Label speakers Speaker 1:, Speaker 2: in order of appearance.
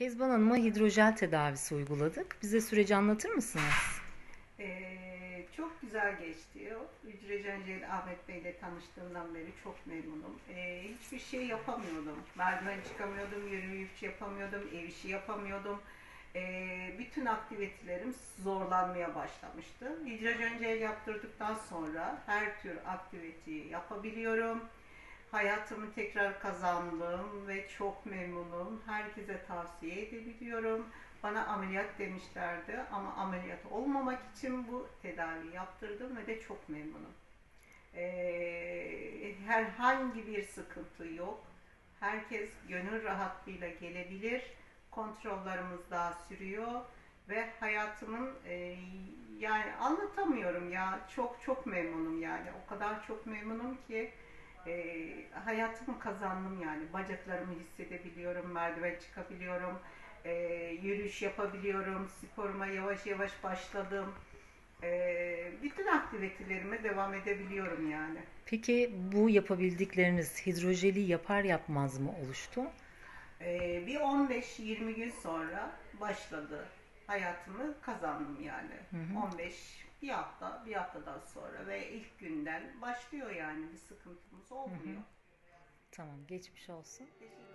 Speaker 1: Kezban Hanım'a hidrojel tedavisi uyguladık. Bize süreci anlatır mısınız?
Speaker 2: Ee, çok güzel geçti. Hücre Cencel Ahmet Bey ile tanıştığımdan beri çok memnunum. Ee, hiçbir şey yapamıyordum. Merdiven çıkamıyordum, yürüyüş yapamıyordum, ev işi yapamıyordum. Ee, bütün aktivitelerim zorlanmaya başlamıştı. Hücre Cencel yaptırdıktan sonra her tür aktiviteyi yapabiliyorum. Hayatımı tekrar kazandım ve çok memnunum. Herkese tavsiye edebiliyorum. Bana ameliyat demişlerdi ama ameliyat olmamak için bu tedavi yaptırdım ve de çok memnunum. Ee, herhangi bir sıkıntı yok. Herkes gönül rahatlığıyla gelebilir. Kontrollerimiz daha sürüyor ve hayatımın e, yani anlatamıyorum ya çok çok memnunum yani o kadar çok memnunum ki e, hayatımı kazandım yani bacaklarımı hissedebiliyorum merdiven çıkabiliyorum e, yürüyüş yapabiliyorum sporuma yavaş yavaş başladım e, bütün aktivitelerime devam edebiliyorum yani.
Speaker 1: Peki bu yapabildikleriniz hidrojeli yapar yapmaz mı oluştu?
Speaker 2: E, bir 15-20 gün sonra başladı hayatımı kazandım yani.
Speaker 1: Hı hı.
Speaker 2: 15 bir hafta, bir haftadan sonra ve ilk günden başlıyor yani bir sıkıntımız olmuyor.
Speaker 1: Tamam geçmiş olsun.
Speaker 2: Teşekkür